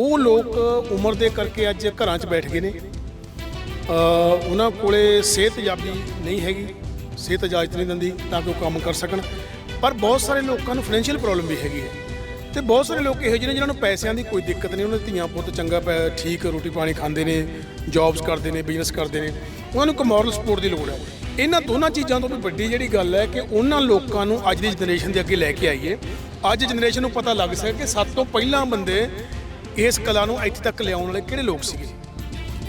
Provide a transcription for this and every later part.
ਉਹ ਲੋਕ ਉਮਰ ਦੇ ਕਰਕੇ ਅੱਜ ਘਰਾਂ 'ਚ ਬੈਠ ਗਏ ਨੇ। ਉਹਨਾਂ ਕੋਲੇ ਸਿਹਤ ਜਾਬੀ ਨਹੀਂ ਹੈਗੀ, ਸਿਹਤ ਇਜਾਜ਼ਤ ਨਹੀਂ ਦਿੰਦੀ ਤਾਂ ਕਿ ਉਹ ਕੰਮ ਕਰ ਸਕਣ। ਪਰ ਬਹੁਤ ਸਾਰੇ ਲੋਕਾਂ ਨੂੰ ਫਾਈਨੈਂਸ਼ੀਅਲ ਪ੍ਰੋਬਲਮ ਵੀ ਹੈਗੀ ਹੈ। ਤੇ ਬਹੁਤ ਸਾਰੇ ਲੋਕ ਇਹੋ ਜਿਹੇ ਨੇ ਜਿਨ੍ਹਾਂ ਨੂੰ ਪੈਸਿਆਂ ਦੀ ਕੋਈ ਦਿੱਕਤ ਨਹੀਂ, ਉਹਨਾਂ ਦੇ ਧੀਆਂ ਪੁੱਤ ਚੰਗਾ ਪੈ, ਠੀਕ ਰੋਟੀ ਪਾਣੀ ਖਾਂਦੇ ਨੇ ਜੌਬਸ ਕਰਦੇ ਨੇ ਬਿਜ਼ਨਸ ਕਰਦੇ ਨੇ। ਉਹਨਾਂ ਨੂੰ ਇੱਕ ਮੋਰਲ ਸਪੋਰਟ ਦੀ ਲੋੜ ਹੈ। ਇਹਨਾਂ ਦੋਨਾਂ ਚੀਜ਼ਾਂ ਤੋਂ ਵੀ ਵੱਡੀ ਜਿਹੜੀ ਗੱਲ ਹੈ ਕਿ ਉਹਨਾਂ ਲੋਕਾਂ ਨੂੰ ਅੱਜ ਦੀ ਜਨਰੇਸ਼ਨ ਦੇ ਅੱਗੇ ਲੈ ਕੇ ਆਈਏ। ਅੱਜ ਜਨਰੇਸ਼ਨ ਨੂੰ ਪਤਾ ਲੱਗ ਸਕੇ ਕਿ ਸਭ ਤੋਂ ਪਹਿਲਾਂ ਬੰਦੇ ਇਸ ਕਲਾ ਨੂੰ ਇੱਥੇ ਤੱਕ ਲਿਆਉਣ ਵਾਲੇ ਕਿਹੜੇ ਲੋਕ ਸੀਗੇ?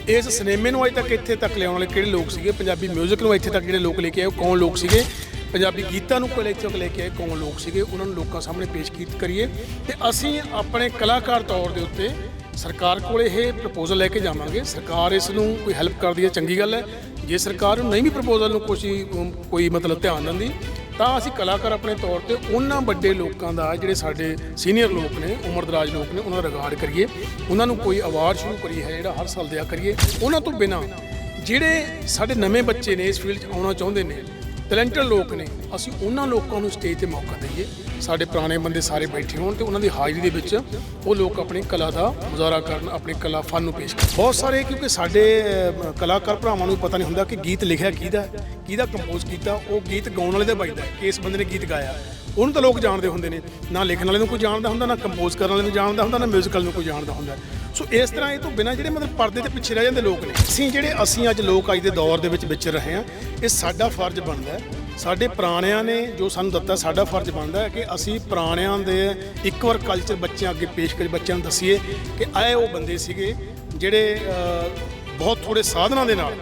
ਇਸ ਸਿਨੇਮੇ ਨੂੰ ਅੱਜ ਤੱਕ ਇੱਥੇ ਤੱਕ ਲਿਆਉਣ ਵਾਲੇ ਕਿਹੜੇ ਲੋਕ ਸੀਗੇ? ਪੰਜਾਬੀ 뮤직 ਨੂੰ ਇੱਥੇ ਤੱਕ ਜਿਹੜੇ ਲੋਕ ਲੈ ਕੇ ਆਏ, ਉਹ ਕੌਣ ਲੋਕ ਸੀਗੇ? ਪੰਜਾਬੀ ਗੀਤਾਂ ਨੂੰ ਕੋਲ ਇੱਥੇ ਤੱਕ ਲੈ ਕੇ ਆਏ, ਕੌਣ ਲੋਕ ਸੀਗੇ? ਉਹਨਾਂ ਨੂੰ ਲੋਕਾਂ ਸਾਹਮਣੇ ਪੇਸ਼ ਕੀਤ ਕਰੀਏ ਤੇ ਅਸੀਂ ਆਪਣੇ ਕਲਾਕਾਰ ਤੌਰ ਦੇ ਉੱਤੇ ਸਰਕਾਰ ਕੋਲ ਇਹ ਪ੍ਰਪੋਜ਼ਲ ਲੈ ਕੇ ਜਾਵਾਂਗੇ। ਸਰਕਾਰ ਇਸ ਨੂੰ ਕੋਈ ਹੈਲਪ ਕਰਦੀ ਹੈ, ਚੰਗੀ ਗੱਲ ਹੈ। ਜੇ ਸਰਕਾਰ ਨੂੰ ਨਹੀਂ ਵੀ ਪ੍ਰਪੋਜ਼ਲ ਨੂੰ ਕੋਈ ਕੋਈ ਮਤਲਬ ਧਿਆਨ ਦਿੰਦੀ ਤਾਂ ਅਸੀਂ ਕਲਾਕਾਰ ਆਪਣੇ ਤੌਰ ਤੇ ਉਹਨਾਂ ਵੱਡੇ ਲੋਕਾਂ ਦਾ, ਜਿਹੜੇ ਸਾਡੇ ਸੀਨੀਅਰ ਲੋਕ ਨੇ, ਉਮਰਦਰਾਜ ਲੋਕ ਨੇ, ਉਹਨਾਂ ਦਾ ਰਿਗਾਰਡ ਕਰੀਏ। ਉਹਨਾਂ ਨੂੰ ਕੋਈ ਅਵਾਰਡ ਸ਼ੁਰੂ ਕਰੀਏ ਹੈ ਜਿਹੜਾ ਹਰ ਸਾਲ ਦਿਆ ਕਰੀਏ। ਉਹਨਾਂ ਤੋਂ ਬਿਨਾ ਜਿਹੜੇ ਸਾਡੇ ਨਵੇਂ ਬੱਚੇ ਨੇ ਇਸ ਫੀਲਡ 'ਚ ਆਉਣਾ ਚਾਹੁੰਦੇ ਨੇ ਟੈਲੈਂਟਡ ਲੋਕ ਨੇ, ਅਸੀਂ ਉਹਨਾਂ ਲੋਕਾਂ ਨੂੰ ਸਟੇਜ ਤੇ ਮੌਕਾ ਦਈਏ। ਸਾਡੇ ਪੁਰਾਣੇ ਬੰਦੇ ਸਾਰੇ ਬੈਠੇ ਹੋਣ ਤੇ ਉਹਨਾਂ ਦੀ ਹਾਜ਼ਰੀ ਦੇ ਵਿੱਚ ਉਹ ਲੋਕ ਆਪਣੀ ਕਲਾ ਦਾ ਮੁਜ਼ਾਹਰਾ ਕਰਨ, ਆਪਣੀ ਕਲਾ ਫਨ ਨੂੰ ਪੇਸ਼ ਕਰਨ। ਬਹੁਤ ਸਾਰੇ ਕਿਉਂਕਿ ਸਾਡੇ ਕਲਾਕਾਰ ਭਰਾਵਾਂ ਨੂੰ ਪਤਾ ਨਹੀਂ ਹੁੰਦਾ ਕਿ ਗੀਤ ਲਿਖਿਆ ਕਿਹਦਾ ਕਿਹਦਾ ਕੰਪੋਜ਼ ਕੀਤਾ, ਉਹ ਗੀਤ ਗਾਉਣ ਵਾਲੇ ਦਾ ਵੱਜਦਾ ਹੈ, ਕਿ ਇਸ ਬੰਦੇ ਨੇ ਗੀਤ ਗਾਇਆ। ਉਹਨੂੰ ਤਾਂ ਲੋਕ ਜਾਣਦੇ ਹੁੰਦੇ ਨੇ, ਨਾ ਲਿਖਣ ਵਾਲੇ ਨੂੰ ਕੋਈ ਜਾਣਦਾ ਹੁੰਦਾ, ਨਾ ਕੰਪੋਜ਼ ਕਰਨ ਵਾਲੇ ਨੂੰ ਜਾਣਦਾ ਹੁੰਦਾ, ਨਾ ਮਿਊਜ਼ੀਕਲ ਨੂੰ ਕੋਈ ਜਾਣਦਾ ਹੁੰਦਾ। ਸੋ ਇਸ ਤਰ੍ਹਾਂ ਇਹ ਤੋਂ ਬਿਨਾਂ ਜਿਹੜੇ ਮਤਲਬ ਪਰਦੇ ਤੇ ਪਿੱਛੇ ਰਹਿ ਜਾਂਦੇ ਲੋਕ ਨੇ। ਅਸੀਂ ਜਿਹੜੇ, ਅਸੀਂ ਅੱਜ ਲੋਕ ਅੱਜ ਦੇ ਦੌਰ ਦੇ ਵਿੱਚ ਵਿਚਰ ਰਹੇ ਹਾਂ, ਇਹ ਸਾਡਾ ਫਰਜ਼ ਬਣਦਾ ਹੈ ਸਾਡੇ ਪੁਰਾਣਿਆਂ ਨੇ ਜੋ ਸਾਨੂੰ ਦਿੱਤਾ, ਸਾਡਾ ਫਰਜ਼ ਬਣਦਾ ਹੈ ਕਿ ਅਸੀਂ ਪੁਰਾਣਿਆਂ ਦੇ ਇੱਕ ਵਾਰ ਕਲਚਰ ਬੱਚਿਆਂ ਅੱਗੇ ਪੇਸ਼ ਕਰੀ ਬੱਚਿਆਂ ਨੂੰ ਦਸੀਏ ਕਿ ਆਏ ਉਹ ਬੰਦੇ ਸੀਗੇ ਜਿਹੜੇ ਬਹੁਤ ਥੋੜੇ ਸਾਧਨਾਂ ਦੇ ਨਾਲ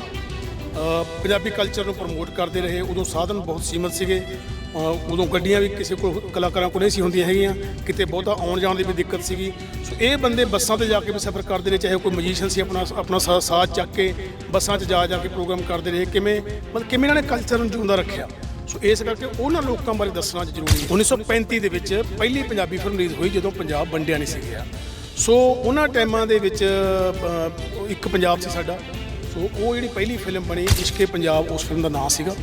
ਪੰਜਾਬੀ ਕਲਚਰ ਨੂੰ ਪ੍ਰਮੋਟ ਕਰਦੇ ਰਹੇ। ਉਦੋਂ ਸਾਧਨ ਬਹੁਤ ਸੀਮਤ ਸੀਗੇ। ਉਦੋਂ ਗੱਡੀਆਂ ਵੀ ਕਿਸੇ ਕੋਲ ਕਲਾਕਾਰਾਂ ਕੋਲ ਨਹੀਂ ਸੀ ਹੁੰਦੀਆਂ ਹੈਗੀਆਂ। ਕਿਤੇ ਬਹੁਤਾ ਆਉਣ ਜਾਣ ਦੀ ਵੀ ਦਿੱਕਤ ਸੀਗੀ। ਸੋ ਇਹ ਬੰਦੇ ਬੱਸਾਂ ਤੇ ਜਾ ਕੇ ਵੀ ਸਫ਼ਰ ਕਰਦੇ ਰਹੇ, ਚਾਹੇ ਕੋਈ ਮਜੀਸ਼ੀਅਨ ਸੀ, ਆਪਣਾ ਆਪਣਾ ਸਾ- ਸਾਜ਼ ਚੱਕ ਕੇ ਬੱਸਾਂ 'ਚ ਜਾ ਜਾ ਕੇ ਪ੍ਰੋਗਰਾਮ ਕਰਦੇ ਰਹੇ। ਕਿਵੇਂ, ਮਤਲਬ ਕਿਵੇਂ ਇਹਨਾਂ ਨੇ ਕਲਚਰ ਨੂੰ ਜਿਉਂਦਾ ਰੱਖਿਆ? ਸੋ ਇਸ ਕਰਕੇ ਉਹਨਾਂ ਲੋਕਾਂ ਬਾਰੇ ਦੱਸਣਾ ਜ਼ਰੂਰੀ ਹੈ। 1935 ਦੇ ਵਿੱਚ ਪਹਿਲੀ ਪੰਜਾਬੀ ਫਿਲਮ ਰਿਲੀਜ਼ ਹੋਈ ਜਦੋਂ ਪੰਜਾਬ ਵੰਡਿਆ ਨਹੀਂ ਸੀ ਗਿਆ। ਸੋ ਉਹਨਾਂ ਟਾਈਮਾਂ ਦੇ ਵਿੱਚ ਇੱਕ ਪੰਜਾਬ ਸੀ ਸਾਡਾ। ਸੋ ਉਹ ਜਿਹੜੀ ਪਹਿਲੀ ਫਿਲਮ ਬਣੀ, ਇਸ਼ਕੇ ਪੰਜਾਬ, ਉਸ ਫਿਲਮ ਦਾ ਨਾਮ ਸੀਗਾ।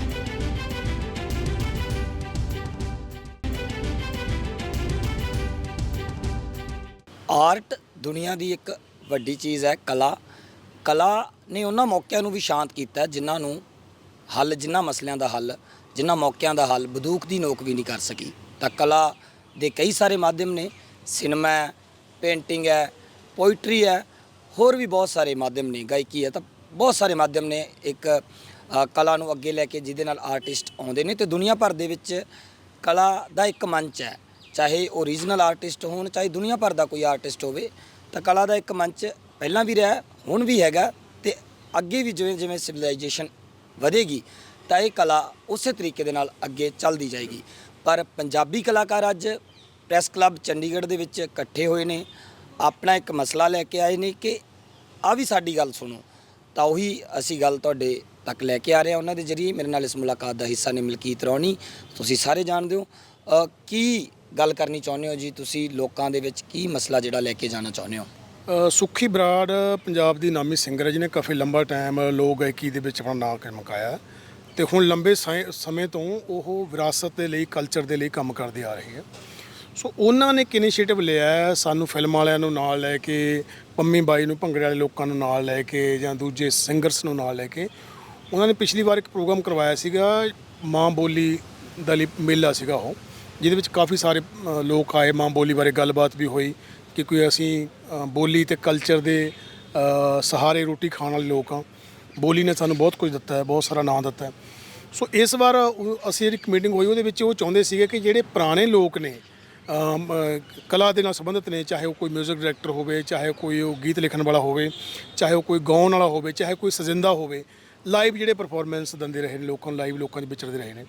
ਆਰਟ ਦੁਨੀਆ ਦੀ ਇੱਕ ਵੱਡੀ ਚੀਜ਼ ਹੈ, ਕਲਾ। ਕਲਾ ਨੇ ਉਹਨਾਂ ਮੌਕਿਆਂ ਨੂੰ ਵੀ ਸ਼ਾਂਤ ਕੀਤਾ, ਜਿਨ੍ਹਾਂ ਨੂੰ ਹੱਲ, ਜਿਨ੍ਹਾਂ ਮਸਲਿਆਂ ਦਾ ਹੱਲ। ਜਿਨ੍ਹਾਂ ਮੌਕਿਆਂ ਦਾ ਹੱਲ ਬੰਦੂਕ ਦੀ ਨੋਕ ਵੀ ਨਹੀਂ ਕਰ ਸਕੀ। ਤਾਂ ਕਲਾ ਦੇ ਕਈ ਸਾਰੇ ਮਾਧਿਅਮ ਨੇ, ਸਿਨੇਮਾ ਹੈ, ਪੇਂਟਿੰਗ ਹੈ, ਪੋਇਟਰੀ ਹੈ, ਹੋਰ ਵੀ ਬਹੁਤ ਸਾਰੇ ਮਾਧਿਅਮ ਨੇ, ਗਾਇਕੀ ਹੈ ਤਾਂ ਬਹੁਤ ਸਾਰੇ ਮਾਧਿਅਮ ਨੇ ਇੱਕ ਕਲਾ ਨੂੰ ਅੱਗੇ ਲੈ ਕੇ ਜਿਹਦੇ ਨਾਲ ਆਰਟਿਸਟ ਆਉਂਦੇ ਨੇ ਤੇ ਦੁਨੀਆ ਭਰ ਦੇ ਵਿੱਚ ਕਲਾ ਦਾ ਇੱਕ ਮੰਚ ਹੈ। ਚਾਹੇ ਉਹ ਰੀਜਨਲ ਆਰਟਿਸਟ ਹੋਣ, ਚਾਹੇ ਦੁਨੀਆ ਭਰ ਦਾ ਕੋਈ ਆਰਟਿਸਟ ਹੋਵੇ, ਤਾਂ ਕਲਾ ਦਾ ਇੱਕ ਮੰਚ ਪਹਿਲਾਂ ਵੀ ਰਿਹਾ, ਹੁਣ ਵੀ ਹੈਗਾ ਤੇ ਅੱਗੇ ਵੀ ਜਿਵੇਂ ਜਿਵੇਂ ਸਿਵਲਾਈਜੇਸ਼ਨ ਵਧੇਗੀ ਤਾਂ ਇਹ ਕਲਾ ਉਸੇ ਤਰੀਕੇ ਦੇ ਨਾਲ ਅੱਗੇ ਚੱਲਦੀ ਜਾਏਗੀ। ਪਰ ਪੰਜਾਬੀ ਕਲਾਕਾਰ ਅੱਜ ਪ੍ਰੈਸ ਕਲੱਬ ਚੰਡੀਗੜ੍ਹ ਦੇ ਵਿੱਚ ਇਕੱਠੇ ਹੋਏ ਨੇ। ਆਪਣਾ ਇੱਕ ਮਸਲਾ ਲੈ ਕੇ ਆਏ ਨੇ ਕਿ ਆ ਵੀ ਸਾਡੀ ਗੱਲ ਸੁਣੋ। ਤਾਂ ਉਹੀ ਅਸੀਂ ਗੱਲ ਤੁਹਾਡੇ ਤੱਕ ਲੈ ਕੇ ਆ ਰਹੇ ਹਾਂ ਉਹਨਾਂ ਦੇ ਜਰੀਏ। ਮੇਰੇ ਨਾਲ ਇਸ ਮੁਲਾਕਾਤ ਦਾ ਹਿੱਸਾ ਨੇ ਮਲਕੀਤ ਰੌਣੀ। ਤੁਸੀਂ ਸਾਰੇ ਜਾਣਦੇ ਹੋ। ਕੀ ਗੱਲ ਕਰਨੀ ਚਾਹੁੰਦੇ ਹੋ ਜੀ ਤੁਸੀਂ? ਲੋਕਾਂ ਦੇ ਵਿੱਚ ਕੀ ਮਸਲਾ ਜਿਹੜਾ ਲੈ ਕੇ ਜਾਣਾ ਚਾਹੁੰਦੇ ਹੋ? ਅ, ਸੁੱਖੀ ਬਰਾੜ ਪੰਜਾਬ ਦੀ ਨਾਮੀ ਸਿੰਗਰ ਹੈ ਜਿਹਨੇ ਕਾਫੀ ਲੰਬਾ ਟਾਈਮ ਲੋਕ ਗਾਇਕੀ ਦੇ ਵਿੱਚ ਆਪਣਾ ਨਾਮ ਕਮਾਇਆ ਤੇ ਹੁਣ ਲੰਬੇ ਸਾਏ- ਸਮੇਂ ਤੋਂ ਉਹ ਵਿਰਾਸਤ ਦੇ ਲਈ ਕਲਚਰ ਦੇ ਲਈ ਕੰਮ ਕਰਦੇ ਆ ਰਹੇ ਹੈ ਸੋ ਉਹਨਾਂ ਨੇ ਇੱਕ ਇਨੀਸ਼ੀਏਟਿਵ ਲਿਆ ਹੈ, ਸਾਨੂੰ ਫਿਲਮ ਵਾਲਿਆਂ ਨੂੰ ਨਾਲ ਲੈ ਕੇ ਪੰਮੀ ਬਾਈ ਨੂੰ ਭੰਗੜੇ ਵਾਲੇ ਲੋਕਾਂ ਨੂੰ ਨਾਲ ਲੈ ਕੇ ਜਾਂ ਦੂਜੇ ਸਿੰਗਰਸ ਨੂੰ ਨਾਲ ਲੈ ਕੇ ਉਹਨਾਂ ਨੇ ਪਿਛਲੀ ਵਾਰ ਇੱਕ ਪ੍ਰੋਗਰਾਮ ਕਰਵਾਇਆ ਸੀਗਾ ਮਾਂ ਬੋਲੀ ਦਾ ਲਈ ਮੇਲਾ ਸੀਗਾ ਉਹ ਜਿਹਦੇ ਵਿੱਚ ਕਾਫੀ ਸਾਰੇ ਅ, ਲੋਕ ਆਏ ਮਾਂ ਬੋਲੀ ਬਾਰੇ ਗੱਲਬਾਤ ਵੀ ਹੋਈ ਕਿ ਕੋਈ ਅਸੀਂ ਅ, ਬੋਲੀ ਤੇ ਕਲਚਰ ਦੇ ਅ, ਸਹਾਰੇ ਰੋਟੀ ਖਾਣ ਵਾਲੇ ਲੋਕ ਆ ਬੋਲੀ ਨੇ ਸਾਨੂੰ ਬਹੁਤ ਕੁਝ ਦਿੱਤਾ ਹੈ ਬਹੁਤ ਸਾਰਾ ਨਾਂ ਦਿੱਤਾ ਹੈ। ਸੋ ਇਸ ਵਾਰ ਉਹ- ਅਸੀਂ ਜਿਹੜੀ ਮੀਟਿੰਗ ਹੋਈ ਉਹਦੇ ਵਿੱਚ ਉਹ ਚਾਹੁੰਦੇ ਸੀਗੇ ਕਿ ਜਿਹੜੇ ਪੁਰਾਣੇ ਲੋਕ ਨੇ ਅਮ, ਅ, ਕਲਾ ਦੇ ਨਾਲ ਸੰਬੰਧਿਤ ਨੇ ਚਾਹੇ ਉਹ ਕੋਈ 뮤직 ਡਾਇਰੈਕਟਰ ਹੋਵੇ ਚਾਹੇ ਕੋਈ ਉਹ ਗੀਤ ਲਿਖਣ ਵਾਲਾ ਹੋਵੇ ਚਾਹੇ ਉਹ ਕੋਈ ਗਾਉਣ ਵਾਲਾ ਹੋਵੇ ਚਾਹੇ ਕੋਈ ਸਜਿੰਦਾ ਹੋਵੇ ਲਾਈਵ ਜਿਹੜੇ ਪਰਫਾਰਮੈਂਸ ਦਿੰਦੇ ਰਹੇ ਨੇ ਲੋਕਾਂ ਨੂੰ ਲਾਈਵ ਲੋਕਾਂ ਦੇ ਵਿਚਰਦੇ ਰਹੇ ਨੇ।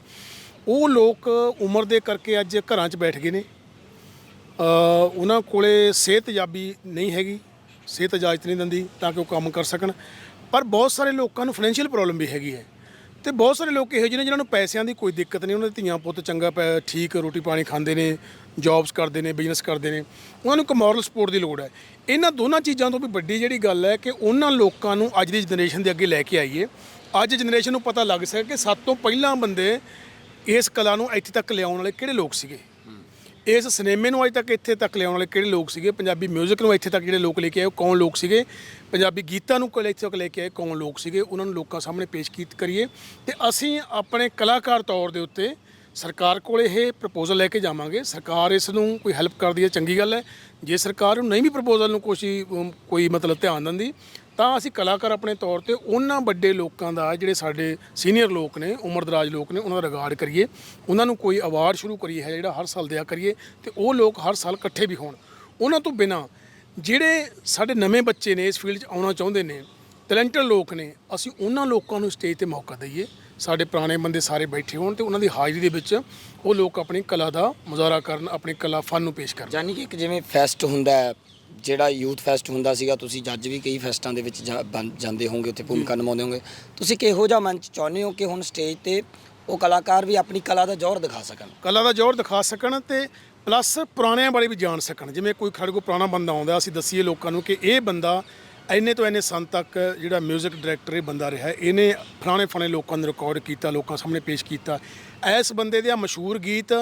ਉਹ ਲੋਕ ਉਮਰ ਦੇ ਕਰਕੇ ਅੱਜ ਘਰਾਂ 'ਚ ਬੈਠ ਗਏ ਨੇ। ਅ, ਉਹਨਾਂ ਕੋਲੇ ਸਿਹਤ ਜਾਬੀ ਨਹੀਂ ਹੈਗੀ ਸਿਹਤ ਇਜਾਜ਼ਤ ਨਹੀਂ ਦਿੰਦੀ ਤਾਂ ਕਿ ਉਹ ਕੰਮ ਕਰ ਸਕਣ। ਪਰ ਬਹੁਤ ਸਾਰੇ ਲੋਕਾਂ ਨੂੰ ਫਾਈਨੈਂਸ਼ੀਅਲ ਪ੍ਰੋਬਲਮ ਵੀ ਹੈਗੀ ਹੈ। ਤੇ ਬਹੁਤ ਸਾਰੇ ਲੋਕ ਇਹੋ ਜਿਹੇ ਨੇ ਜਿਨ੍ਹਾਂ ਨੂੰ ਪੈਸਿਆਂ ਦੀ ਕੋਈ ਦਿੱਕਤ ਨਹੀਂ, ਉਹਨਾਂ ਦੇ ਧੀਆਂ ਪੁੱਤ ਚੰਗਾ ਪੈ, ਠੀਕ ਰੋਟੀ ਪਾਣੀ ਖਾਂਦੇ ਨੇ ਜੌਬਸ ਕਰਦੇ ਨੇ ਬਿਜ਼ਨਸ ਕਰਦੇ ਨੇ, ਉਹਨਾਂ ਨੂੰ ਇੱਕ ਮੋਰਲ ਸਪੋਰਟ ਦੀ ਲੋੜ ਹੈ। ਇਹਨਾਂ ਦੋਨਾਂ ਚੀਜ਼ਾਂ ਤੋਂ ਵੀ ਵੱਡੀ ਜਿਹੜੀ ਗੱਲ ਹੈ ਕਿ ਉਹਨਾਂ ਲੋਕਾਂ ਨੂੰ ਅੱਜ ਦੀ ਜਨਰੇਸ਼ਨ ਦੇ ਅੱਗੇ ਲੈ ਕੇ ਆਈਏ। ਅੱਜ ਜਨਰੇਸ਼ਨ ਨੂੰ ਪਤਾ ਲੱਗ ਸਕੇ ਕਿ ਸਭ ਤੋਂ ਪਹਿਲਾਂ ਬੰਦੇ ਇਸ ਕਲਾ ਨੂੰ ਇੱਥੇ ਤੱਕ ਲਿਆਉਣ ਵਾਲੇ ਕਿਹੜੇ ਲੋਕ ਸੀਗੇ। ਇਸ ਸਿਨੇਮੇ ਨੂੰ ਅੱਜ ਤੱਕ ਇੱਥੇ ਤੱਕ ਲਿਆਉਣ ਵਾਲੇ ਕਿਹੜੇ ਲੋਕ ਸੀਗੇ? ਪੰਜਾਬੀ 뮤직 ਨੂੰ ਇੱਥੇ ਤੱਕ ਜਿਹੜੇ ਲੋਕ ਲੈ ਕੇ ਆਏ, ਉਹ ਕੌਣ ਲੋਕ ਸੀਗੇ? ਪੰਜਾਬੀ ਗੀਤਾਂ ਨੂੰ ਕੋਲ ਇੱਥੇ ਤੱਕ ਲੈ ਕੇ ਆਏ, ਕੌਣ ਲੋਕ ਸੀਗੇ? ਉਹਨਾਂ ਨੂੰ ਲੋਕਾਂ ਸਾਹਮਣੇ ਪੇਸ਼ ਕੀਤ ਕਰੀਏ। ਤੇ ਅਸੀਂ ਆਪਣੇ ਕਲਾਕਾਰ ਤੌਰ ਦੇ ਉੱਤੇ ਸਰਕਾਰ ਕੋਲ ਇਹ ਪ੍ਰਪੋਜ਼ਲ ਲੈ ਕੇ ਜਾਵਾਂਗੇ। ਸਰਕਾਰ ਇਸ ਨੂੰ ਕੋਈ ਹੈਲਪ ਕਰਦੀ ਹੈ, ਚੰਗੀ ਗੱਲ ਹੈ। ਜੇ ਸਰਕਾਰ ਨੂੰ ਨਹੀਂ ਵੀ ਪ੍ਰਪੋਜ਼ਲ ਨੂੰ ਕੋਈ ਕੋਈ ਮਤਲਬ ਧਿਆਨ ਦਿੰਦੀ ਤਾਂ ਅਸੀਂ ਕਲਾਕਾਰ ਆਪਣੇ ਤੌਰ ਤੇ ਉਹਨਾਂ ਵੱਡੇ ਲੋਕਾਂ ਦਾ, ਜਿਹੜੇ ਸਾਡੇ ਸੀਨੀਅਰ ਲੋਕ ਨੇ, ਉਮਰਦਰਾਜ ਲੋਕ ਨੇ, ਉਹਨਾਂ ਦਾ ਰਿਗਾਰਡ ਕਰੀਏ। ਉਹਨਾਂ ਨੂੰ ਕੋਈ ਅਵਾਰਡ ਸ਼ੁਰੂ ਕਰੀਏ ਹੈ, ਜਿਹੜਾ ਹਰ ਸਾਲ ਦਿਆ ਕਰੀਏ ਤੇ ਉਹ ਲੋਕ ਹਰ ਸਾਲ ਇਕੱਠੇ ਵੀ ਹੋਣ। ਉਹਨਾਂ ਤੋਂ ਬਿਨਾ ਜਿਹੜੇ ਸਾਡੇ ਨਵੇਂ ਬੱਚੇ ਨੇ ਇਸ ਫੀਲਡ 'ਚ ਆਉਣਾ ਚਾਹੁੰਦੇ ਨੇ ਟੈਲੈਂਟਡ ਲੋਕ ਨੇ, ਅਸੀਂ ਉਹਨਾਂ ਲੋਕਾਂ ਨੂੰ ਸਟੇਜ ਤੇ ਮੌਕਾ ਦਈਏ। ਸਾਡੇ ਪੁਰਾਣੇ ਬੰਦੇ ਸਾਰੇ ਬੈਠੇ ਹੋਣ ਤੇ ਉਹਨਾਂ ਦੀ ਹਾਜ਼ਰੀ ਦੇ ਵਿੱਚ ਉਹ ਲੋਕ ਆਪਣੀ ਕਲਾ ਦਾ ਮੁਜ਼ਾਹਰਾ ਕਰਨ, ਆਪਣੀ ਕਲਾ, ਫਨ ਨੂੰ ਪੇਸ਼ ਕਰਨ। ਯਾਨੀ ਕਿ ਇੱਕ ਜਿਵੇਂ ਫੈਸਟ ਹੁੰਦਾ ਹੈ ਜਿਹੜਾ ਯੂਥ ਫੈਸਟ ਹੁੰਦਾ ਸੀਗਾ, ਤੁਸੀਂ ਜੱਜ ਵੀ ਕਈ ਫੈਸਟਾਂ ਦੇ ਵਿੱਚ ਜਾ- ਬਣ- ਜਾਂਦੇ ਹੋਵੋਗੇ, ਉੱਥੇ ਭੂਮਿਕਾ ਨਿਭਾਉਂਦੇ ਹੋਵੋਗੇ। ਤੁਸੀਂ ਕਿਹੋ ਜਿਹਾ ਮੰਚ ਚਾਹੁੰਦੇ ਹੋ ਕਿ ਹੁਣ ਸਟੇਜ ਤੇ ਉਹ ਕਲਾਕਾਰ ਵੀ ਆਪਣੀ ਕਲਾ ਦਾ ਜ਼ੋਰ ਦਿਖਾ ਸਕਣ? ਕਲਾ ਦਾ ਜ਼ੋਰ ਦਿਖਾ ਸਕਣ ਤੇ ਪਲੱਸ ਪੁਰਾਣਿਆਂ ਬਾਰੇ ਵੀ ਜਾਣ ਸਕਣ। ਜਿਵੇਂ ਕੋਈ ਸਾਡੇ ਕੋਲ ਪੁਰਾਣਾ ਬੰਦਾ ਆਉਂਦਾ, ਅਸੀਂ ਦੱਸੀਏ ਲੋਕਾਂ ਨੂੰ ਕਿ ਇਹ ਬੰਦਾ ਇੰਨੇ ਤੋਂ ਇੰਨੇ ਸੰਨ ਤੱਕ ਜਿਹੜਾ 뮤직 ਡਾਇਰੈਕਟਰ ਇਹ ਬੰਦਾ ਰਿਹਾ। ਇਹਨੇ ਫਲਾਣੇ ਫਲਾਣੇ ਲੋਕਾਂ ਨੂੰ ਰਿਕਾਰਡ ਕੀਤਾ, ਲੋਕਾਂ ਸਾਹਮਣੇ ਪੇਸ਼ ਕੀਤਾ। ਇਸ ਬੰਦੇ ਦੇ ਆ ਮਸ਼ਹੂਰ ਗੀਤ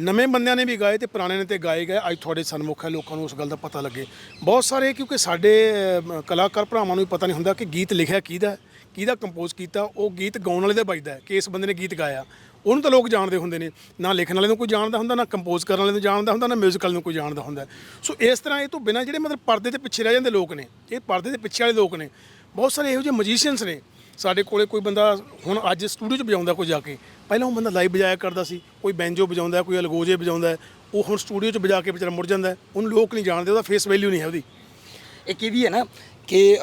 ਨਵੇਂ ਬੰਦਿਆਂ ਨੇ ਵੀ ਗਾਏ ਤੇ ਪੁਰਾਣੇ ਨੇ ਤੇ ਗਾਏ ਗਏ। ਅੱਜ ਤੁਹਾਡੇ ਸਨਮੁਖ ਹੈ, ਲੋਕਾਂ ਨੂੰ ਉਸ ਗੱਲ ਦਾ ਪਤਾ ਲੱਗੇ। ਬਹੁਤ ਸਾਰੇ ਕਿਉਂਕਿ ਸਾਡੇ ਕਲਾਕਾਰ ਭਰਾਵਾਂ ਨੂੰ ਵੀ ਪਤਾ ਨਹੀਂ ਹੁੰਦਾ ਕਿ ਗੀਤ ਲਿਖਿਆ ਕਿਹਦਾ ਕਿਹਦਾ ਕੰਪੋਜ਼ ਕੀਤਾ, ਉਹ ਗੀਤ ਗਾਉਣ ਵਾਲੇ ਦਾ ਵੱਜਦਾ ਹੈ ਕਿ ਇਸ ਬੰਦੇ ਨੇ ਗੀਤ ਗਾਇਆ। ਉਹਨੂੰ ਤਾਂ ਲੋਕ ਜਾਣਦੇ ਹੁੰਦੇ ਨੇ, ਨਾ ਲਿਖਣ ਵਾਲੇ ਨੂੰ ਕੋਈ ਜਾਣਦਾ ਹੁੰਦਾ, ਨਾ ਕੰਪੋਜ਼ ਕਰਨ ਵਾਲੇ ਨੂੰ ਜਾਣਦਾ ਹੁੰਦਾ, ਨਾ ਮਿਊਜ਼ੀਕਲ ਨੂੰ ਕੋਈ ਜਾਣਦਾ ਹੁੰਦਾ। ਸੋ ਇਸ ਤਰ੍ਹਾਂ ਇਹ ਤੋਂ ਬਿਨਾਂ ਜਿਹੜੇ ਮਤਲਬ ਪਰਦੇ ਦੇ ਪਿੱਛੇ ਰਹਿ ਜਾਂਦੇ ਲੋਕ ਨੇ, ਇਹ ਪਰਦੇ ਦੇ ਪਿੱਛੇ ਵਾਲੇ ਲੋਕ ਨੇ, ਬਹੁਤ ਸਾਰੇ ਇਹੋ ਜਿਹੇ ਮਜੀਸ਼ੀਅਨਸ ਨੇ ਸਾਡੇ ਕੋਲੇ ਕੋਈ ਬੰਦਾ ਹੁਣ ਅੱਜ ਸਟੂਡੀਓ 'ਚ ਵਜਾਉਂਦਾ ਕੋਈ ਜਾ ਕੇ, ਪਹਿਲਾਂ ਉਹ ਬੰਦਾ ਲਾਈਵ ਵਜਾਇਆ ਕਰਦਾ ਸੀ, ਕੋਈ ਬੈਂਜੋ ਵਜਾਉਂਦਾ ਕੋਈ ਅਲਗੋਜੇ ਵਜਾਉਂਦਾ ਉਹ ਹੁਣ ਸਟੂਡੀਓ 'ਚ ਵਜਾ ਕੇ ਵਿਚਾਰਾ ਮੁੜ ਜਾਂਦਾ ਉਹਨੂੰ ਲੋਕ ਨਹੀਂ ਜਾਣਦੇ, ਉਹਦਾ ਫੇਸ ਵੈਲਿਊ ਨਹੀਂ ਹੈ ਉਹਦੀ। ਇੱਕ ਇਹ ਵੀ ਹੈ ਨਾ ਕਿ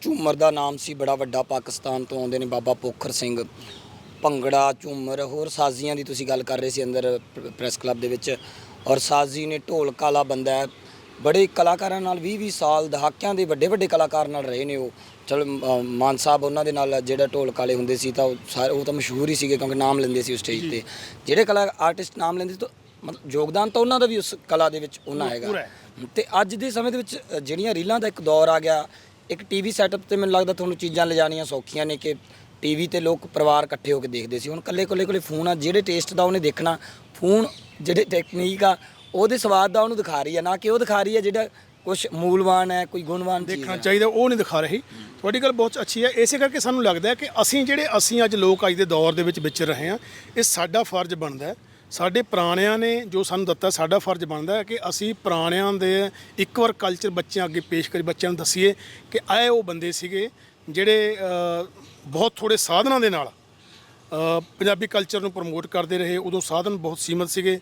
ਝੂਮਰ ਦਾ ਨਾਮ ਸੀ ਬੜਾ ਵੱਡਾ, ਪਾਕਿਸਤਾਨ ਤੋਂ ਆਉਂਦੇ ਨੇ ਬਾਬਾ ਪੋਖਰ ਸਿੰਘ, ਭੰਗੜਾ, ਝੂਮਰ, ਹੋਰ ਸਾਜ਼ੀਆਂ ਦੀ ਤੁਸੀਂ ਗੱਲ ਕਰ ਰਹੇ ਸੀ ਅੰਦਰ ਪ੍ਰੈਸ ਕਲੱਬ ਦੇ ਵਿੱਚ, ਔਰ ਸਾਜ਼ੀ ਨੇ ਢੋਲਕ ਵਾਲਾ ਬੰਦਾ ਹੈ ਬੜੇ ਕਲਾਕਾਰਾਂ ਨਾਲ 20 20 ਸਾਲ ਦਹਾਕਿਆਂ ਦੇ ਵੱਡੇ ਵੱਡੇ ਕਲਾਕਾਰ ਨਾਲ ਰਹੇ ਨੇ ਉਹ। ਚਲ ਮਾਨ ਸਾਹਿਬ ਉਹਨਾਂ ਦੇ ਨਾਲ ਜਿਹੜੇ ਢੋਲਕ ਵਾਲੇ ਹੁੰਦੇ ਸੀ ਤਾਂ ਉਹ ਉਹ ਤਾਂ ਮਸ਼ਹੂਰ ਹੀ ਸੀਗੇ ਕਿਉਂਕਿ ਨਾਮ ਲੈਂਦੇ ਸੀ ਉਸ ਸਟੇਜ ਤੇ। ਜਿਹੜੇ ਕਲਾ ਆਰਟਿਸਟ ਨਾਮ ਲੈਂਦੇ ਤਾਂ ਮਤਲਬ ਯੋਗਦਾਨ ਤਾਂ ਉਹਨਾਂ ਦਾ ਵੀ ਉਸ ਕਲਾ ਦੇ ਵਿੱਚ ਉਹਨਾਂ ਹੈਗਾ। ਤੇ ਅੱਜ ਦੇ ਸਮੇਂ ਦੇ ਵਿੱਚ ਜਿਹੜੀਆਂ ਰੀਲਾਂ ਦਾ ਇੱਕ ਦੌਰ ਆ ਗਿਆ ਇੱਕ ਟੀਵੀ ਸੈਟਅਪ ਤੇ ਮੈਨੂੰ ਲੱਗਦਾ ਤੁਹਾਨੂੰ ਚੀਜ਼ਾਂ ਲਿਜਾਣੀਆਂ ਸੌਖੀਆਂ ਨੇ ਕਿ ਟੀਵੀ ਤੇ ਲੋਕ ਪਰਿਵਾਰ ਇਕੱਠੇ ਹੋ ਕੇ ਦੇਖਦੇ ਸੀ। ਹੁਣ ਕੱਲੇ ਕੱਲੇ ਕੋਲੇ ਫੋਨ ਆ ਜਿਹੜੇ ਟੇਸਟ ਦਾ ਉਹਨੇ ਦੇਖਣਾ ਫੋਨ ਜਿਹੜੇ ਟੈਕਨੀਕ ਆ ਉਹਦੇ ਸਵਾਦ ਦਾ ਉਹਨੂੰ ਦਿਖਾ ਰਹੀ ਆ ਨਾ ਕਿ ਉਹ ਦਿਖਾ ਰਹੀ ਆ ਜਿਹੜਾ ਕੁਝ ਮੂਲਵਾਨ ਹੈ ਕੋਈ ਗੁਣਵਾਨ ਚੀਜ਼ ਦੇਖਣਾ ਹੈ। ਚਾਹੀਦਾ ਉਹ ਨਹੀਂ ਦਿਖਾ ਰਹੀ। ਤੁਹਾਡੀ ਗੱਲ ਬਹੁਤ ਅੱਛੀ ਹੈ। ਇਸੇ ਕਰਕੇ ਸਾਨੂੰ ਲੱਗਦਾ ਹੈ ਕਿ ਅਸੀਂ ਜਿਹੜੇ ਅਸੀਂ ਅੱਜ ਲੋਕ ਅੱਜ ਦੇ ਦੌਰ ਦੇ ਵਿੱਚ ਵਿਚਰ ਰਹੇ ਹਾਂ ਇਹ ਸਾਡਾ ਫਰਜ਼ ਬਣਦਾ ਹੈ। ਸਾਡੇ ਪੁਰਾਣਿਆਂ ਨੇ ਜੋ ਸਾਨੂੰ ਦਿੱਤਾ ਸਾਡਾ ਫਰਜ਼ ਬਣਦਾ ਹੈ ਕਿ ਅਸੀਂ ਪੁਰਾਣਿਆਂ ਦੇ ਇੱਕ ਵਾਰ ਕਲਚਰ ਬੱਚਿਆਂ ਅੱਗੇ ਪੇਸ਼ ਕਰੀ ਬੱਚਿਆਂ ਨੂੰ ਦਸੀਏ ਕਿ ਆਏ ਉਹ ਬੰਦੇ ਸੀਗੇ ਜਿਹੜੇ ਅ, ਬਹੁਤ ਥੋੜੇ ਸਾਧਨਾਂ ਦੇ ਨਾਲ ਅ, ਪੰਜਾਬੀ ਕਲਚਰ ਨੂੰ ਪ੍ਰਮੋਟ ਕਰਦੇ ਰਹੇ। ਉਦੋਂ ਸਾਧਨ ਬਹੁਤ ਸੀਮਤ ਸੀਗੇ।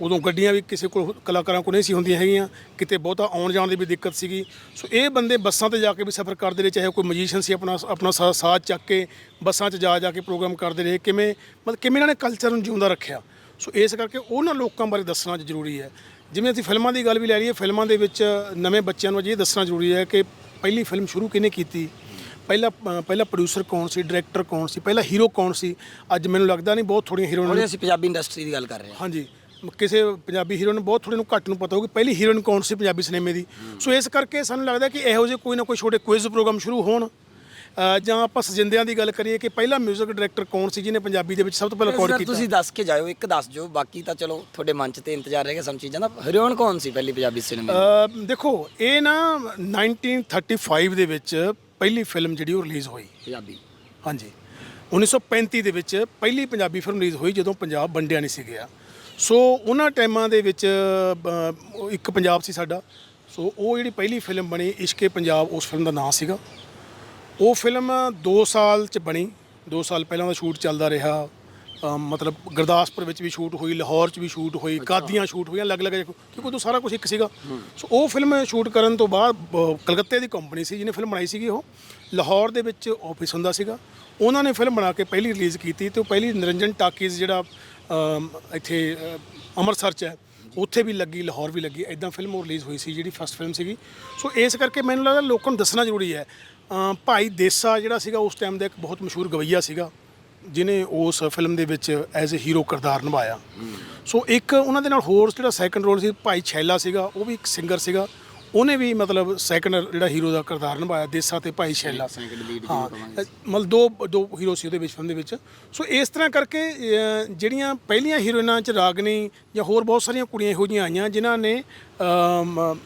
ਉਦੋਂ ਗੱਡੀਆਂ ਵੀ ਕਿਸੇ ਕੋਲ ਕਲਾਕਾਰਾਂ ਕੋਲ ਨਹੀਂ ਸੀ ਹੁੰਦੀਆਂ ਹੈਗੀਆਂ ਕਿਤੇ ਬਹੁਤਾ ਆਉਣ ਜਾਣ ਦੀ ਵੀ ਦਿੱਕਤ ਸੀਗੀ। ਸੋ ਇਹ ਬੰਦੇ ਬੱਸਾਂ ਤੇ ਜਾ ਕੇ ਵੀ ਸਫ਼ਰ ਕਰਦੇ ਰਹੇ ਚਾਹੇ ਕੋਈ ਮਜੀਸ਼ੀਅਨ ਸੀ ਆਪਣਾ ਆਪਣਾ ਸਾ- ਸਾਜ਼ ਚੱਕ ਕੇ ਬੱਸਾਂ 'ਚ ਜਾ ਜਾ ਕੇ ਪ੍ਰੋਗਰਾਮ ਕਰਦੇ ਰਹੇ ਕਿਵੇਂ ਮਤਲਬ ਕਿਵੇਂ ਇਹਨਾਂ ਨੇ ਕਲਚਰ ਨੂੰ ਜਿਉਂਦਾ ਰੱਖਿਆ। ਸੋ ਇਸ ਕਰਕੇ ਉਹਨਾਂ ਲੋਕਾਂ ਬਾਰੇ ਦੱਸਣਾ ਜ਼ਰੂਰੀ ਹੈ। ਜਿਵੇਂ ਅਸੀਂ ਫਿਲਮਾਂ ਦੀ ਗੱਲ ਵੀ ਲੈ ਲਈਏ ਫਿਲਮਾਂ ਦੇ ਵਿੱਚ ਨਵੇਂ ਬੱਚਿਆਂ ਨੂੰ ਅਜੇ ਇਹ ਦੱਸਣਾ ਜ਼ਰੂਰੀ ਹੈ ਕਿ ਪਹਿਲੀ ਫਿਲਮ ਸ਼ੁਰੂ ਕਿਹਨੇ ਕੀਤੀ? ਪਹਿਲਾ ਅ, ਪਹਿਲਾ ਪ੍ਰੋਡਿਊਸਰ ਕੌਣ ਸੀ ਡਾਇਰੈਕਟਰ ਕੌਣ ਸੀ ਪਹਿਲਾ ਹੀਰੋ ਕੌਣ ਸੀ? ਅੱਜ ਮੈਨੂੰ ਲੱਗਦਾ ਨਹੀਂ ਬਹੁਤ ਥੋੜੀਆਂ ਹੀਰੋਇਨ ਉਹਦੇ ਅਸੀਂ ਪੰਜਾਬੀ ਇੰਡਸਟਰੀ ਦੀ ਗੱਲ ਕਰ ਰਹੇ ਹਾਂ। ਹਾਂਜੀ। ਕਿਸੇ ਪੰਜਾਬੀ ਹੀਰੋ ਨੂੰ ਬਹੁਤ ਥੋੜੇ ਨੂੰ ਘੱਟ ਨੂੰ ਪਤਾ ਹੋਊਗੀ ਪਹਿਲੀ ਹੀਰੋਇਨ ਕੌਣ ਸੀ ਪੰਜਾਬੀ ਸਿਨੇਮੇ ਦੀ। ਸੋ ਇਸ ਕਰਕੇ ਸਾਨੂੰ ਲੱਗਦਾ ਕਿ ਇਹੋ ਜਿਹੇ ਕੋਈ ਨਾ ਕੋਈ ਛੋਟੇ ਕੁਇਜ਼ ਪ੍ਰੋਗਰਾਮ ਸ਼ੁਰੂ ਹੋਣ। ਜਾਂ ਆਪਾਂ ਸਜਿੰਦਿਆਂ ਦੀ ਗੱਲ ਕਰੀਏ ਕਿ ਪਹਿਲਾ 뮤직 ਡਾਇਰੈਕਟਰ ਕੌਣ ਸੀ ਜਿਹਨੇ ਪੰਜਾਬੀ ਦੇ ਵਿੱਚ ਸਭ ਤੋਂ ਪਹਿਲਾਂ ਰਿਕਾਰਡ ਕੀਤਾ ਤੁਸੀਂ ਦੱਸ ਕੇ ਜਾਇਓ ਇੱਕ ਦੱਸ ਜੋ ਬਾਕੀ ਤਾਂ ਚਲੋ ਤੁਹਾਡੇ ਮਨ 'ਚ ਤੇ ਇੰਤਜ਼ਾਰ ਰਹੇਗਾ ਸਾਨੂੰ ਚੀਜ਼ਾਂ ਦਾ। ਹੀਰੋਇਨ ਕੌਣ ਸੀ ਪਹਿਲੀ ਪੰਜਾਬੀ ਸਿਨੇਮੇ ਦੇਖੋ ਇਹ ਨਾ 1935 ਦੇ ਵਿੱਚ ਪਹਿਲੀ ਫਿਲਮ ਜਿਹੜੀ ਉਹ ਰਿਲੀਜ਼ ਹੋਈ। ਪੰਜਾਬੀ। ਹਾਂਜੀ। 1935 ਦੇ ਵਿੱਚ ਪਹਿਲੀ ਪੰਜਾਬੀ ਫਿਲਮ ਰਿਲੀਜ਼ ਹੋਈ ਜਦੋਂ ਪੰਜਾਬ ਵੰਡਿਆ ਨਹੀਂ ਸੀ ਗਿਆ। ਸੋ ਉਹਨਾਂ ਟਾਈਮਾਂ ਦੇ ਵਿੱਚ ਅ, ਇੱਕ ਪੰਜਾਬ ਸੀ ਸਾਡਾ। ਸੋ ਉਹ ਜਿਹੜੀ ਪਹਿਲੀ ਫਿਲਮ ਬਣੀ ਇਸ਼ਕੇ ਪੰਜਾਬ ਉਸ ਫਿਲਮ ਦਾ ਨਾਮ ਸੀਗਾ। ਉਹ ਫਿਲਮ 2 ਸਾਲ ਚ ਬਣੀ। 2 ਸਾਲ ਪਹਿਲਾਂ ਦਾ ਸ਼ੂਟ ਚੱਲਦਾ ਰਿਹਾ। ਅ, ਮਤਲਬ ਗੁਰਦਾਸਪੁਰ ਵਿੱਚ ਵੀ ਸ਼ੂਟ ਹੋਈ ਲਾਹੌਰ ਚ ਵੀ ਸ਼ੂਟ ਹੋਈ ਕਾਦੀਆਂ ਸ਼ੂਟ ਹੋਈਆਂ ਅਲੱਗ-ਅਲੱਗ ਜਗ੍ਹਾ, ਕਿਉਂਕਿ ਉਦੋਂ ਸਾਰਾ ਕੁਝ ਇੱਕ ਸੀਗਾ। ਸੋ ਉਹ ਫਿਲਮ ਸ਼ੂਟ ਕਰਨ ਤੋਂ ਬਾਅਦ ਕਲਕੱਤੇ ਦੀ ਕੰਪਨੀ ਸੀ ਜਿਹਨੇ ਫਿਲਮ ਬਣਾਈ ਸੀਗੀ ਉਹ। ਲਾਹੌਰ ਦੇ ਵਿੱਚ ਆਫਿਸ ਹੁੰਦਾ ਸੀਗਾ। ਉਹਨਾਂ ਨੇ ਫਿਲਮ ਬਣਾ ਕੇ ਪਹਿਲੀ ਰਿਲੀਜ਼ ਕੀਤੀ ਤੇ ਉਹ ਪਹਿਲੀ ਨਿਰੰਜਨ ਟਾਕੀਜ਼ ਜਿਹੜਾ ਇੱਥੇ ਅੰਮ੍ਰਿਤਸਰ ਚ ਹੈ। ਉੱਥੇ ਵੀ ਲੱਗੀ, ਲਾਹੌਰ ਵੀ ਲੱਗੀ। ਐਦਾਂ ਫਿਲਮ ਰਿਲੀਜ਼ ਹੋਈ ਸੀ ਜਿਹੜੀ ਫਸਟ ਫਿਲਮ ਸੀਗੀ। ਸੋ ਇਸ ਕਰਕੇ ਮੈਨੂੰ ਲੱਗਦਾ ਲੋਕਾਂ ਨੂੰ ਦੱਸਣਾ ਜ਼ਰੂਰੀ ਹੈ। ਭਾਈ ਦੇਸਾ ਜਿਹੜਾ ਸੀਗਾ, ਉਸ ਟਾਈਮ ਦਾ ਇੱਕ ਬਹੁਤ ਮਸ਼ਹੂਰ ਗਵਈਆ ਸੀਗਾ ਜਿਨੇ ਉਸ ਫਿਲਮ ਦੇ ਵਿੱਚ ਐਜ਼ ਅ ਹੀਰੋ ਕਿਰਦਾਰ ਨਿਭਾਇਆ। ਸੋ ਇੱਕ ਉਹਨਾਂ ਦੇ ਨਾਲ ਹੋਰ ਜਿਹੜਾ ਸੈਕੰਡ ਰੋਲ ਸੀ, ਭਾਈ ਛੈਲਾ ਸੀਗਾ, ਉਹ ਵੀ ਇੱਕ ਸਿੰਗਰ ਸੀਗਾ। ਉਹਨੇ ਵੀ ਮਤਲਬ ਸੈਕੰਡ ਜਿਹੜਾ ਹੀਰੋ ਦਾ ਕਿਰਦਾਰ ਨਿਭਾਇਆ ਦੇਸਾ ਤੇ ਭਾਈ ਸ਼ੈਲਾ। ਹਾਂ ਮਤਲਬ ਦੋ ਦੋ ਹੀਰੋ ਸੀ ਉਹਦੇ ਵਿੱਚ ਫਿਲਮ ਦੇ ਵਿੱਚ। ਸੋ ਇਸ ਤਰ੍ਹਾਂ ਕਰਕੇ ਜਿਹੜੀਆਂ ਪਹਿਲੀਆਂ ਹੀਰੋਇਨਾਂ ਚ ਰਾਗਨੀ ਜਾਂ ਹੋਰ ਬਹੁਤ ਸਾਰੀਆਂ ਕੁੜੀਆਂ ਇਹੋ ਜਿਹੀਆਂ ਆਈਆਂ ਜਿਨ੍ਹਾਂ ਨੇ ਅਮ,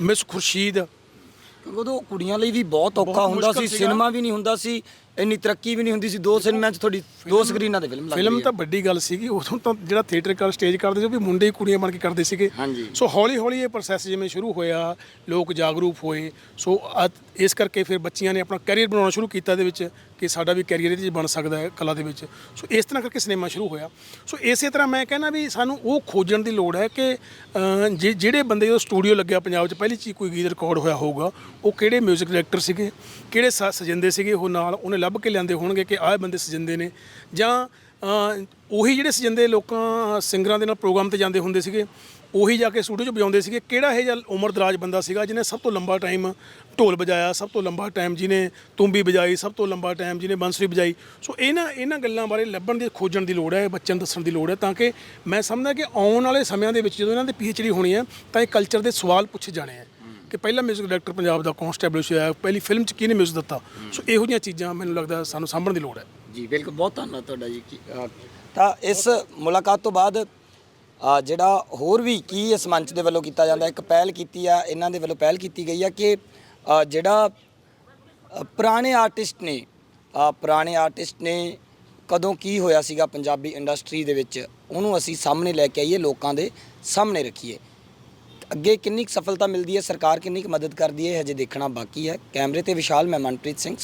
ਮਿਸ ਖੁਰਸ਼ੀਦ। ਕਿਉਂਕਿ ਉਦੋਂ ਕੁੜੀਆਂ ਲਈ ਵੀ ਬਹੁਤ ਔਖਾ ਬਹੁਤ ਹੁੰਦਾ ਮੁਸ਼ਕਲ ਸੀ ਸੀਗਾ। ਸਿਨੇਮਾ ਵੀ ਨਹੀਂ ਹੁੰਦਾ ਸੀ। ਇੰਨੀ ਤਰੱਕੀ ਵੀ ਨਹੀਂ ਹੁੰਦੀ ਸੀ ਦੋ ਸਿਨੇਮਾ 'ਚ ਤੁਹਾਡੀ ਦੋ ਸਕਰੀਨਾਂ ਤੇ ਫਿਲਮ ਲੱਗਦੀ ਫਿਲਮ। ਤਾਂ ਵੱਡੀ ਗੱਲ ਸੀਗੀ ਉਦੋਂ ਤਾਂ ਜਿਹੜਾ ਥੀਏਟਰ ਕਰ ਸਟੇਜ ਕਰਦੇ ਸੀ ਉਹ ਵੀ ਮੁੰਡੇ ਹੀ ਕੁੜੀਆਂ ਬਣ ਕੇ ਕਰਦੇ ਸੀਗੇ ਹਾਂਜੀ। ਸੋ ਹੌਲੀ ਹੌਲੀ ਇਹ ਪ੍ਰੋਸੈਸ ਜਿਵੇਂ ਸ਼ੁਰੂ ਹੋਇਆ ਲੋਕ ਜਾਗਰੂਕ ਹੋਏ ਸੋ ਅੱਜ ਇਸ ਕਰਕੇ ਫਿਰ ਬੱਚੀਆਂ ਨੇ ਆਪਣਾ ਕੈਰੀਅਰ ਬਣਾਉਣਾ ਸ਼ੁਰੂ ਕੀਤਾ ਇਹਦੇ ਵਿੱਚ ਕਿ ਸਾਡਾ ਵੀ ਕੈਰੀਅਰ ਇਹਦੇ ਵਿੱਚ ਬਣ ਸਕਦਾ ਹੈ ਕਲਾ ਦੇ ਵਿੱਚ ਸੋ ਇਸ ਤਰ੍ਹਾਂ ਕਰਕੇ ਸਿਨੇਮਾ ਸ਼ੁਰੂ ਹੋਇਆ ਸੋ ਇਸੇ ਤਰ੍ਹਾਂ ਮੈਂ ਕਹਿੰਦਾ ਵੀ ਸਾਨੂੰ ਉਹ ਖੋਜਣ ਦੀ ਲੋੜ ਹੈ ਕਿ ਅਹ, ਜੇ ਜਿਹੜੇ ਬੰਦੇ ਉਹ ਸਟੂਡੀਓ ਲੱਗਿਆ ਪੰਜਾਬ 'ਚ ਪਹਿਲੀ ਚੀਜ਼ ਕੋਈ ਗੀਤ ਰਿਕਾਰਡ ਹੋਇਆ ਹੋਊਗਾ ਉਹ ਕਿਹੜੇ 뮤직 ਡਾਇਰੈਕਟਰ ਸੀਗੇ ਕਿਹੜੇ ਸ- ਸਜਿੰਦੇ ਸੀਗੇ ਉਹ ਨਾਲ ਉਹਨੇ ਲੱਭ ਲੱਭ ਕੇ ਲਿਆਂਦੇ ਹੋਣਗੇ ਕਿ ਆਹ ਬੰਦੇ ਸਜਿੰਦੇ ਨੇ ਜਾਂ ਅਹ, ਉਹੀ ਜਿਹੜੇ ਸਜਿੰਦੇ ਲੋਕਾਂ ਸਿੰਗਰਾਂ ਦੇ ਨਾਲ ਪ੍ਰੋਗਰਾਮ ਤੇ ਜਾਂਦੇ ਹੁੰਦੇ ਸੀਗੇ ਉਹੀ ਜਾ ਕੇ ਸਟੂਡੀਓ 'ਚ ਵਜਾਉਂਦੇ ਸੀਗੇ। ਕਿਹੜਾ ਇਹ ਜਿਹਾ ਉਮਰ ਦਰਾਜ ਬੰਦਾ ਸੀਗਾ ਜਿਹਨੇ ਸਭ ਤੋਂ ਲੰਬਾ ਟਾਈਮ ਢੋਲ ਵਜਾਇਆ ਸਭ ਤੋਂ ਲੰਬਾ ਟਾਈਮ ਜਿਹਨੇ ਤੁੰਬੀ ਵਜਾਈ ਸਭ ਤੋਂ ਲੰਬਾ ਟਾਈਮ ਜਿਹਨੇ ਬੰਸਰੀ ਵਜਾਈ। ਸੋ ਇਹਨਾਂ ਇਹਨਾਂ ਗੱਲਾਂ ਬਾਰੇ ਲੱਭਣ ਦੀ ਖੋਜਣ ਦੀ ਲੋੜ ਹੈ ਬੱਚਿਆਂ ਨੂੰ ਦੱਸਣ ਦੀ ਲੋੜ ਹੈ ਤਾਂ ਕਿ ਮੈਂ ਸਮਝਦਾ ਕਿ ਆਉਣ ਵਾਲੇ ਸਮਿਆਂ ਦੇ ਵਿੱਚ ਜਦੋਂ ਇਹਨਾਂ ਦੀ ਪੀਐਚਡੀ ਹੋਣੀ ਹੈ ਤਾਂ ਇਹ ਕਲਚਰ ਦੇ ਸਵਾਲ ਪੁੱਛੇ ਜਾਣੇ ਹੈ। ਕਿ ਪਹਿਲਾ ਮਿਊਜ਼ਿਕ ਡਾਇਰੈਕਟਰ ਪੰਜਾਬ ਦਾ ਕੌਣ ਸਟੈਬਲਿਸ਼ ਹੋਇਆ ਪਹਿਲੀ ਫਿਲਮ 'ਚ ਕਿਹਨੇ ਮਿਊਜ਼ਿਕ ਦਿੱਤਾ? ਸੋ ਇਹੋ ਜਿਹੀਆਂ ਚੀਜ਼ਾਂ ਮੈਨੂੰ ਲੱਗਦਾ ਸਾਨੂੰ ਸਾਂਭਣ ਦੀ ਲੋੜ ਹੈ। ਜੀ ਬਿਲਕੁਲ ਬਹੁਤ ਧੰਨਵਾਦ ਤੁਹਾਡਾ ਜੀ ਤਾਂ ਇਸ ਮੁਲਾਕਾਤ ਤੋਂ ਬਾਅਦ ਜਿਹੜਾ ਹੋਰ ਵੀ ਕੀ ਇਸ ਮੰਚ ਦੇ ਵੱਲੋਂ ਕੀਤਾ ਜਾਂਦਾ ਇੱਕ ਪਹਿਲ ਕੀਤੀ ਆ ਇਹਨਾਂ ਦੇ ਵੱਲੋਂ ਪਹਿਲ ਕੀਤੀ ਗਈ ਆ ਕਿ ਜਿਹੜਾ ਪੁਰਾਣੇ ਆਰਟਿਸਟ ਨੇ ਪੁਰਾਣੇ ਆਰਟਿਸਟ ਨੇ ਕਦੋਂ ਕੀ ਹੋਇਆ ਸੀਗਾ ਪੰਜਾਬੀ ਇੰਡਸਟਰੀ ਦੇ ਵਿੱਚ ਉਹਨੂੰ ਅਸੀਂ ਸਾਹਮਣੇ ਲੈ ਕੇ ਆਈਏ ਲੋਕਾਂ ਦੇ ਸਾਹਮਣੇ ਰੱਖੀਏ। ਅੱਗੇ ਕਿੰਨੀ ਕੁ ਸਫਲਤਾ ਮਿਲਦੀ ਹੈ, ਸਰਕਾਰ ਕਿੰਨੀ ਕੁ ਮਦਦ ਕਰਦੀ ਹੈ ਹਜੇ ਦੇਖਣਾ ਬਾਕੀ ਹੈ। ਕੈਮਰੇ ਤੇ ਵਿਸ਼ਾਲ ਮੈਂ ਮਨਪ੍ਰੀਤ ਸਿੰਘ